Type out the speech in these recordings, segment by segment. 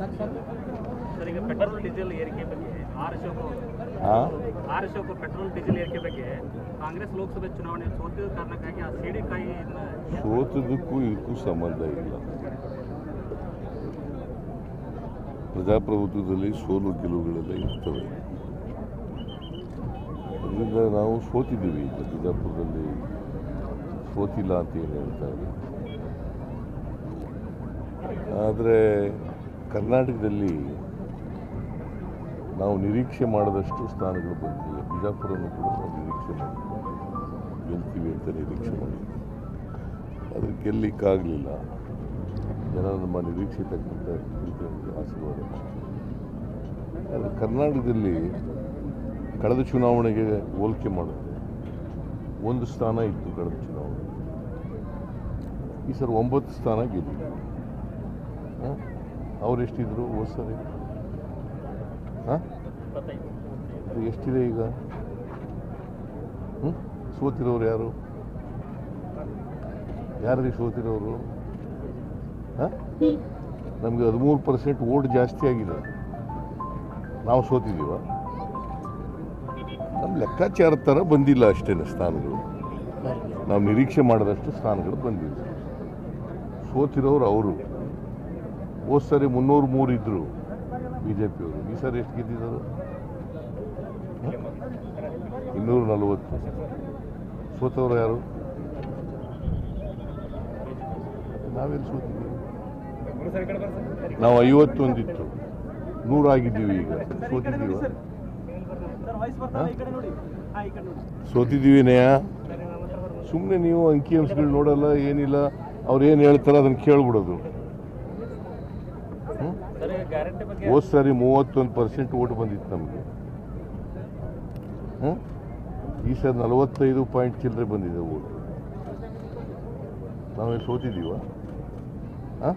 Sir ಈಗ petrol diesel ಏರಿಕೆ ಬಗ್ಗೆ R Ashok R Ashok petrol diesel ಏರಿಕೆ ಬಗ್ಗೆ ಕಾಂಗ್ರೆಸ್ ಲೋಕಸಭೆ ಚುನಾವಣೆ ಸೋತಿದ ಕಾರಣಕ್ಕಾಗಿ ಆ ಸಿಡಿಕಾಯಿಯನ್ನು ಸೋತದಕ್ಕೂ ಇದಕ್ಕೂ ಸಂಬಂಧ ಇಲ್ಲ. ಪ್ರಜಾಪ್ರಭುತ್ವದಲ್ಲಿ ಸೋಲು ಗೆಲುವುಗಳೆಲ್ಲ ಇರ್ತವೆ. ಅದರಿಂದ ನಾವು ಸೋತಿದ್ದೀವಿ ಈಗ ಬಿಜಾಪುರದಲ್ಲಿ. ಸೋತಿಲ್ಲ ಅಂತ ಏನು ಹೇಳ್ತಾರೆ? ಆದರೆ ಕರ್ನಾಟಕದಲ್ಲಿ ನಾವು ನಿರೀಕ್ಷೆ ಮಾಡದಷ್ಟು ಸ್ಥಾನಗಳು ಬಂದಿಲ್ಲ ಬಿಜಾಪುರವನ್ನು ಕೂಡ ನಾವು ನಿರೀಕ್ಷೆ ಮಾಡಿದ್ವಿ ಗೆಲ್ತೀವಿ ಅಂತ ನಿರೀಕ್ಷೆ ಮಾಡಿದ್ವಿ ಅದು ಗೆಲ್ಲಿಕ್ಕಾಗಲಿಲ್ಲ. ಜನ ನಮ್ಮ ನಿರೀಕ್ಷೆ ತಕ್ಕಂಥ ಆಶೀರ್ವಾದ. ಆದರೆ ಕರ್ನಾಟಕದಲ್ಲಿ ಕಳೆದ ಚುನಾವಣೆಗೆ ಹೋಲಿಕೆ ಮಾಡಿದ್ರೆ ಒಂದು ಸ್ಥಾನ ಇತ್ತು ಕಳೆದ ಚುನಾವಣೆ ಈ ಸರ್ ಒಂಬತ್ತು ಸ್ಥಾನ ಗೆದ್ದಿದೆ. ಅವ್ರು ಎಷ್ಟಿದ್ರು ಹೋದ ಸರಿ ಹಾಂ ಎಷ್ಟಿದೆ ಈಗ? ಹ್ಞೂ ಸೋತಿರೋರು ಯಾರು? ಯಾರಿಗೆ ಸೋತಿರೋರು? ಹಾಂ? ನಮಗೆ ಹದಿಮೂರು ಪರ್ಸೆಂಟ್ ಓಟ್ ಜಾಸ್ತಿ ಆಗಿದೆ. ನಾವು ಸೋತಿದ್ದೀವ? ನಮ್ಮ ಲೆಕ್ಕಾಚಾರ ಥರ ಬಂದಿಲ್ಲ ಅಷ್ಟೇ ಸ್ಥಾನಗಳು. ನಾವು ನಿರೀಕ್ಷೆ ಮಾಡಿದಷ್ಟು ಸ್ಥಾನಗಳು ಬಂದಿಲ್ಲ ಸೋತಿರೋರು ಅವರು. ಹೋದ ಸರಿ ಮುನ್ನೂರು ಮೂರು ಇದ್ದರು ಬಿ ಜೆ ಪಿಯವರು ಈ ಸರಿ ಎಷ್ಟು ಗೆದ್ದಿದ್ರು ಇನ್ನೂರ ನಲವತ್ತು. ಸೋತವರು ಯಾರು? ನಾವೆಲ್ಲಿ ಸೋತಿದ್ದೀವಿ ನಾವು ಐವತ್ತೊಂದಿತ್ತು. ನೂರಾಗಿದ್ದೀವಿ ಈಗ. ಸೋತಿದ್ದೀವ? ಸೋತಿದ್ದೀವಿ ನೇಯ? ಸುಮ್ಮನೆ ನೀವು ಅಂಕಿ ಅಂಶಗಳು ನೋಡಲ್ಲ, ಏನಿಲ್ಲ. ಅವ್ರು ಏನು ಹೇಳ್ತಾರೆ ಅದನ್ನು ಕೇಳ್ಬಿಡೋದು ಹ್ಞೂ ಸರ್ ಈಗ ಗ್ಯಾರಂಟಿ ಬಗ್ಗೆ ಹೋದ ಸಾರಿ ಮೂವತ್ತೊಂದು ಪರ್ಸೆಂಟ್ ಓಟ್ ಬಂದಿತ್ತು ನಮಗೆ. ಹ್ಞೂ ಈ ಸರಿ ನಲವತ್ತೈದು ಪಾಯಿಂಟ್ ಚಿಲ್ಲರೆ ಬಂದಿದೆ ಓಟ್. ನಾವು ಸೋತಿದ್ದೀವ? ಹಾಂ?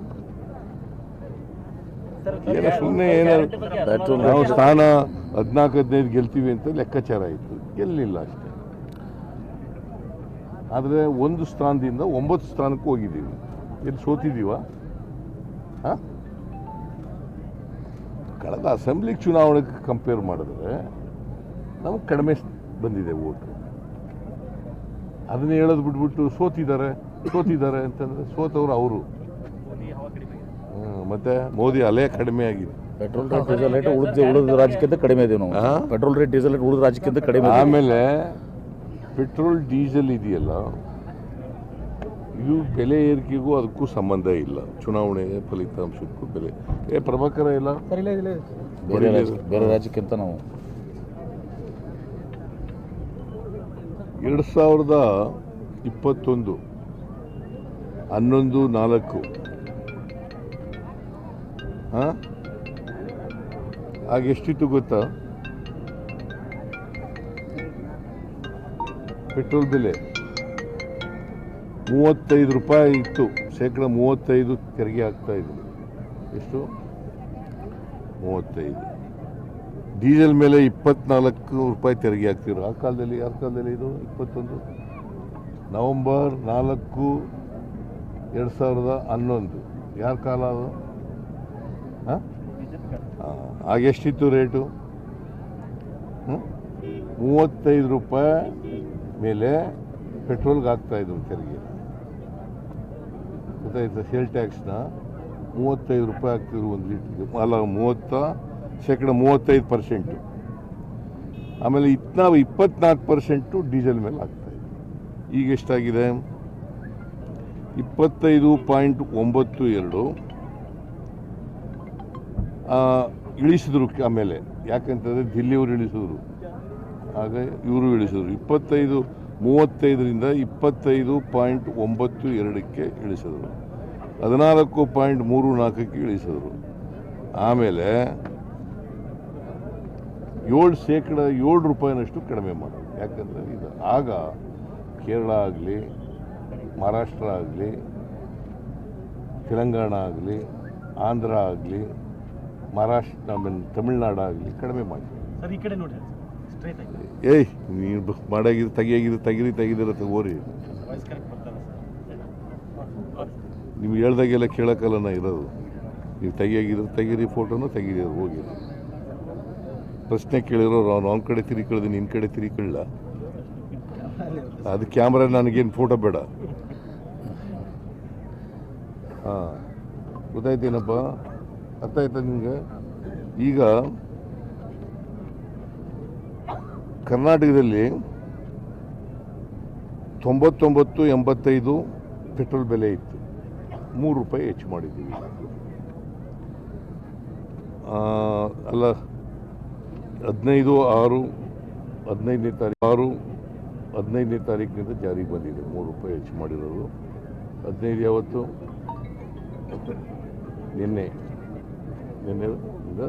ಸರ್ ಏನೋ ಸುಮ್ಮನೆ ಏನಾದ್ರು ನಾವು ಸ್ಥಾನ ಹದಿನಾಲ್ಕು ಹದಿನೈದು ಗೆಲ್ತೀವಿ ಅಂತ ಲೆಕ್ಕಾಚಾರ ಇತ್ತು ಗೆಲ್ಲಿಲ್ಲ ಅಷ್ಟೇ. ಆದರೆ ಒಂದು ಸ್ಥಾನದಿಂದ ಒಂಬತ್ತು ಸ್ಥಾನಕ್ಕೆ ಹೋಗಿದ್ದೀವಿ. ಎಲ್ಲಿ ಸೋತಿದ್ದೀವ? ಹಾಂ? ಕಳೆದ ಅಸೆಂಬ್ಲಿ ಚುನಾವಣೆಗೆ ಕಂಪೇರ್ ಮಾಡಿದ್ರೆ ನಮಗೆ ಕಡಿಮೆ ಬಂದಿದೆ ಓಟು ಅದನ್ನೇ ಹೇಳೋದು ಬಿಟ್ಬಿಟ್ಟು ಸೋತಿದ್ದಾರೆ ಸೋತಿದ್ದಾರೆ ಅಂತಂದರೆ ಸೋತವ್ರು ಅವರು. ಮತ್ತು ಮೋದಿ ಅಲೆ ಕಡಿಮೆ ಆಗಿದೆ ಪೆಟ್ರೋಲ್ ರೇಟ್ ಡೀಸೆಲ್ ರೇಟ್ ಉಳಿದ ಉಳಿದ ರಾಜ್ಯಕ್ಕಿಂತ ಕಡಿಮೆ ಇದೆ ನಾವು? ಪೆಟ್ರೋಲ್ ರೇಟ್ ಡೀಸೆಲ್ ರೇಟ್ ಉಳಿದ ರಾಜ್ಯಕ್ಕಿಂತ ಕಡಿಮೆ. ಆಮೇಲೆ ಪೆಟ್ರೋಲ್ ಡೀಸೆಲ್ ಇದೆಯಲ್ಲ ಇದು ಬೆಲೆ ಏರಿಕೆಗೂ ಅದಕ್ಕೂ ಸಂಬಂಧ ಇಲ್ಲ. ಚುನಾವಣೆ ಫಲಿತಾಂಶಕ್ಕೂ ಬೆಲೆ. ಏ ಪ್ರಭಾಕರ ಇಲ್ಲ? ಬೇರೆ ರಾಜ್ಯ ಬೇರೆ ರಾಜ್ಯಕ್ಕಿಂತ ನಾವು? ಎರಡು ಸಾವಿರದ ಇಪ್ಪತ್ತೊಂದು ಹನ್ನೊಂದು ನಾಲ್ಕು. ಹಾಂ? ಆಗ ಎಷ್ಟಿತ್ತು ಗೊತ್ತಾ? ಪೆಟ್ರೋಲ್ ಬೆಲೆ. ಮೂವತ್ತೈದು ರೂಪಾಯಿ ಇತ್ತು. ಶೇಕಡ ಮೂವತ್ತೈದು ತೆರಿಗೆ ಆಗ್ತಾ ಇದ್ರು. ಎಷ್ಟು? ಮೂವತ್ತೈದು. ಡೀಸೆಲ್ ಮೇಲೆ ಇಪ್ಪತ್ನಾಲ್ಕು ರೂಪಾಯಿ ತೆರಿಗೆ ಹಾಕ್ತಿದ್ರು. ಆ ಕಾಲದಲ್ಲಿ ಯಾರ ಕಾಲದಲ್ಲಿ ಇದು ಇಪ್ಪತ್ತೊಂದು. ನವಂಬರ್ ನಾಲ್ಕು ಎರಡು ಸಾವಿರದ ಹನ್ನೊಂದು. ಯಾರ ಕಾಲ ಅದು? ಹಾಂ? ಎಷ್ಟಿತ್ತು ರೇಟು? ಹ್ಞೂ ಮೂವತ್ತೈದು ರೂಪಾಯಿ ಮೇಲೆ ಪೆಟ್ರೋಲ್ಗೆ ಹಾಕ್ತಾಯಿದ್ರು ತೆರಿಗೆ ಗೊತ್ತಾಯ್ತಾ? ಸೇಲ್ ಟ್ಯಾಕ್ಸ್ನ ಮೂವತ್ತೈದು ರೂಪಾಯಿ ಹಾಕ್ತಿದ್ರು ಒಂದು ಲೀಟ್ರಿಗೆ. ಅಲ್ಲ, ಮೂವತ್ತ, ಶೇಕಡ ಮೂವತ್ತೈದು ಪರ್ಸೆಂಟು ಆಮೇಲೆ ಇತ್ ಇಪ್ಪತ್ನಾಲ್ಕು ಪರ್ಸೆಂಟು ಡೀಸೆಲ್ ಮೇಲೆ ಹಾಕ್ತಾಯಿದ್ವಿ ಈಗ ಎಷ್ಟಾಗಿದೆ? ಇಪ್ಪತ್ತೈದು ಪಾಯಿಂಟ್ ಒಂಬತ್ತು ಎರಡು. ಇಳಿಸಿದ್ರು ಆಮೇಲೆ. ಯಾಕಂತಂದರೆ ದಿಲ್ಲಿಯವರು ಇಳಿಸಿದ್ರು. ಹಾಗೆ ಇವರು ಇಳಿಸಿದ್ರು. ಇಪ್ಪತ್ತೈದು ಮೂವತ್ತೈದರಿಂದ ಇಪ್ಪತ್ತೈದು ಪಾಯಿಂಟ್ ಒಂಬತ್ತು ಎರಡಕ್ಕೆ ಇಳಿಸಿದರು. ಹದಿನಾಲ್ಕು ಪಾಯಿಂಟ್ ಮೂರು ನಾಲ್ಕಕ್ಕೆ ಇಳಿಸಿದರು. ಆಮೇಲೆ ಏಳು ಶೇಕಡ ಏಳು ರೂಪಾಯಿನಷ್ಟು ಕಡಿಮೆ ಮಾಡಿದ್ರು. ಯಾಕಂದರೆ ಇದು ಆಗ ಕೇರಳ ಆಗಲಿ, ಮಹಾರಾಷ್ಟ್ರ ಆಗಲಿ, ತೆಲಂಗಾಣ ಆಗಲಿ, ಆಂಧ್ರ ಆಗಲಿ, ಮಹಾರಾಷ್ಟ್ರ ಆಮೇಲೆ ತಮಿಳ್ನಾಡು ಆಗಲಿ ಕಡಿಮೆ ಮಾಡಿ ಸರ್, ಈ ಕಡೆ ನೋಡಿ. ಏಯ್ ನೀನು ಮಾಡಾಗಿದ್ದು ತೆಗಿಯಾಗಿದ್ದು ತೆಗಿರಿ ತೆಗಿದಿರ ಸರ್. ನಿಮ್ಗೆ ಹೇಳ್ದಾಗೆಲ್ಲ ಕೇಳೋಕ್ಕಲ್ಲ ನಾ ಇರೋದು. ನೀವು ತೆಗಿಯಾಗಿದ್ರೆ ತೆಗಿರಿ ಫೋಟೋನು ತೆಗೀರಿ ಹೋಗಿ. ಪ್ರಶ್ನೆ ಕೇಳಿರೋರು ಅವ್ನು ಅವ್ನ ಕಡೆ ತಿರಿ ಕಳ್ದು ನಿನ್ನ ಕಡೆ ತಿರಿ ಕೇಳಲ್ಲ ಅದು ಕ್ಯಾಮ್ರಾ ನನಗೇನು ಫೋಟೋ ಬೇಡ. ಹಾಂ. ಗೊತ್ತಾಯ್ತೇನಪ್ಪ? ಅರ್ಥ ಆಯ್ತಾ ನಿಮಗೆ? ಈಗ ಕರ್ನಾಟಕದಲ್ಲಿ ತೊಂಬತ್ತೊಂಬತ್ತು ಎಂಬತ್ತೈದು ಪೆಟ್ರೋಲ್ ಬೆಲೆ ಇತ್ತು. ಮೂರು ರೂಪಾಯಿ ಹೆಚ್ಚು ಮಾಡಿದ್ದೀವಿ. ಅಲ್ಲ, ಹದಿನೈದು, ಆರು, ಹದಿನೈದನೇ ತಾರೀಕು, ಆರು, ಹದಿನೈದನೇ ತಾರೀಕಿನಿಂದ ಜಾರಿಗೆ ಬಂದಿದೆ. ಮೂರು ರೂಪಾಯಿ ಹೆಚ್ಚು ಮಾಡಿರೋದು. ಹದಿನೈದು ಯಾವತ್ತು? ನಿನ್ನೆ. ನಿನ್ನೆಯಿಂದ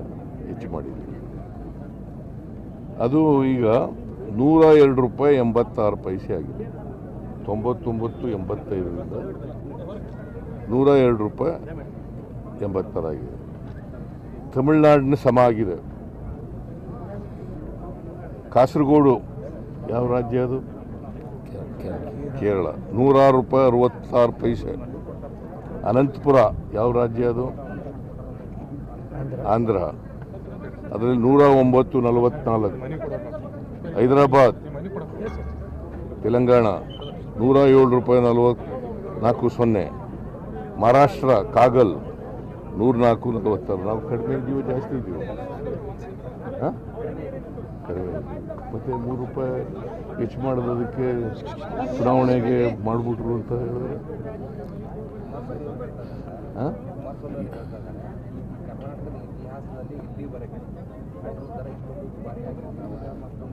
ಹೆಚ್ಚು ಮಾಡಿದ್ದೀವಿ. ಅದು ಈಗ ನೂರ ಎರಡು ರೂಪಾಯಿ ಎಂಬತ್ತಾರು ಪೈಸೆ ಆಗಿದೆ. ತೊಂಬತ್ತೊಂಬತ್ತು, ಎಂಬತ್ತೈದರಿಂದ ನೂರ ಎರಡು ರೂಪಾಯಿ ಎಂಬತ್ತಾರಾಗಿದೆ ತಮಿಳ್ನಾಡಿನ ಸಮ ಆಗಿದೆ. ಕಾಸರಗೋಡು ಯಾವ ರಾಜ್ಯ ಅದು? ಕೇರಳ. ನೂರಾರು ರೂಪಾಯಿ ಅರವತ್ತಾರು ಪೈಸೆ. ಅನಂತಪುರ ಯಾವ ರಾಜ್ಯ ಅದು? ಆಂಧ್ರ. ಅದರಲ್ಲಿ ನೂರ ಒಂಬತ್ತು ನಲವತ್ನಾಲ್ಕು. ಹೈದರಾಬಾದ್, ತೆಲಂಗಾಣ, ನೂರ ಏಳು ರೂಪಾಯಿ ನಲವತ್ತು ನಾಲ್ಕು ಸೊನ್ನೆ. ಮಹಾರಾಷ್ಟ್ರ, ಕಾಗಲ್, ನೂರ ನಾಲ್ಕು ನಲವತ್ತಾರು. ನಾವು ಕಡಿಮೆ ಇದ್ದೀವಿ, ಜಾಸ್ತಿ ಇದ್ದೀವಿ? ಹಾಂ? ಕಡಿಮೆ ಮೂರು ರೂಪಾಯಿ ಹೆಚ್ಚು ಮಾಡೋದಕ್ಕೆ ಚುನಾವಣೆಗೆ ಮಾಡಿಬಿಟ್ರು ಅಂತ ಹೇಳಿದ್ರೆ? ಹಾಂ?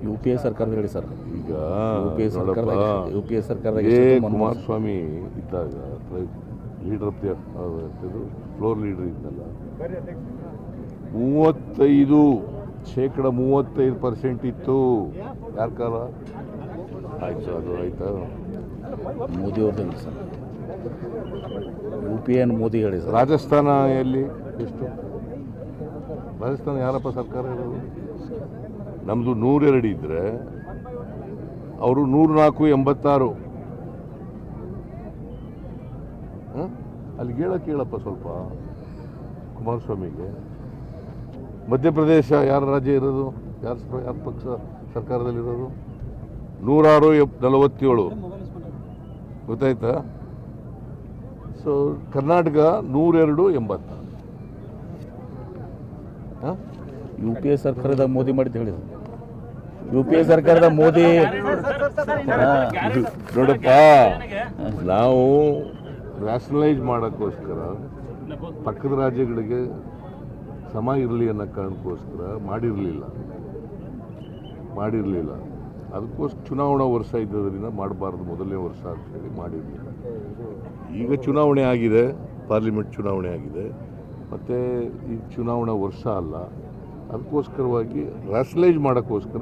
ಯು ಪಿ ಎ ಸರ್ಕಾರದ ಹೇಳಿ ಸರ್. ಈಗ ಯು ಪಿ ಎ ಸರ್ಕಾರ ಯು ಪಿ ಎ ಸರ್ಕಾರದಾಗ ಕುಮಾರಸ್ವಾಮಿ ಇದ್ದಾಗ ಲೀಡರ್ ಆಫ್ ಇದು ಫ್ಲೋರ್ ಲೀಡರ್ ಇದ್ದಲ್ಲ ಮೂವತ್ತೈದು ಶೇಕಡ ಮೂವತ್ತೈದು ಪರ್ಸೆಂಟ್ ಇತ್ತು. ಯಾರ ಕಾಲ? ಆಯ್ತು ಅದು ಆಯ್ತಾ? ಮೋದಿ ಅವ್ರದ್ದು sir. U P N Modi ಹೇಳಿ ಸರ್. ರಾಜಸ್ಥಾನ ಎಲ್ಲಿ? ಎಷ್ಟು? ರಾಜಸ್ಥಾನ ಯಾರಪ್ಪ ಸರ್ಕಾರ ಇರೋದು ನಮ್ಮದು ನೂರೆರಡು ಇದ್ದರೆ ಅವರು ನೂರು ನಾಲ್ಕು ಎಂಬತ್ತಾರು? ಅಲ್ಲಿ ಹೇಳಕ್ಕೆ ಹೇಳಪ್ಪ ಸ್ವಲ್ಪ, ಕುಮಾರಸ್ವಾಮಿಗೆ. ಮಧ್ಯಪ್ರದೇಶ ಯಾರ ರಾಜ್ಯ ಇರೋದು? ಯಾರ ಯಾರ ಪಕ್ಷ ಸರ್ಕಾರದಲ್ಲಿರೋದು? ನೂರಾರು ಎಪ್, ನಲವತ್ತೇಳು. ಗೊತ್ತಾಯ್ತಾ? ಸೊ ಕರ್ನಾಟಕ ನೂರೆರಡು ಎಂಬತ್ತ. ಹಾಂ ಯು ಪಿ ಎ ಸರ್ಕಾರದ ಮೋದಿ ಮಾಡಿದ್ದು ಹೇಳಿದ್ರು ಸರ್ ಯು ಪಿ ಎ ಸರ್ಕಾರದ ಮೋದಿ ನೋಡಪ್ಪ. ನಾವು ರ್ಯಾಷನಲೈಸ್ ಮಾಡೋಕ್ಕೋಸ್ಕರ ಪಕ್ಕದ ರಾಜ್ಯಗಳಿಗೆ ಸಮ ಇರಲಿ ಅನ್ನೋ ಕಾರಣಕ್ಕೋಸ್ಕರ ಮಾಡಿರಲಿಲ್ಲ. ಮಾಡಿರಲಿಲ್ಲ. ಅದಕ್ಕೋಸ್ಕರ ಚುನಾವಣಾ ವರ್ಷ ಇದ್ದದರಿಂದ ಮಾಡಬಾರ್ದು ಮೊದಲನೇ ವರ್ಷ ಅಂತೇಳಿ ಮಾಡಿರಲಿಲ್ಲ. ಈಗ ಚುನಾವಣೆ ಆಗಿದೆ ಪಾರ್ಲಿಮೆಂಟ್ ಚುನಾವಣೆ ಆಗಿದೆ. ಮತ್ತು ಈ ಚುನಾವಣಾ ವರ್ಷ ಅಲ್ಲ. ಅದಕ್ಕೋಸ್ಕರವಾಗಿ ರ್ಯಾಸ್ಲೈಜ್ ಮಾಡೋಕ್ಕೋಸ್ಕರ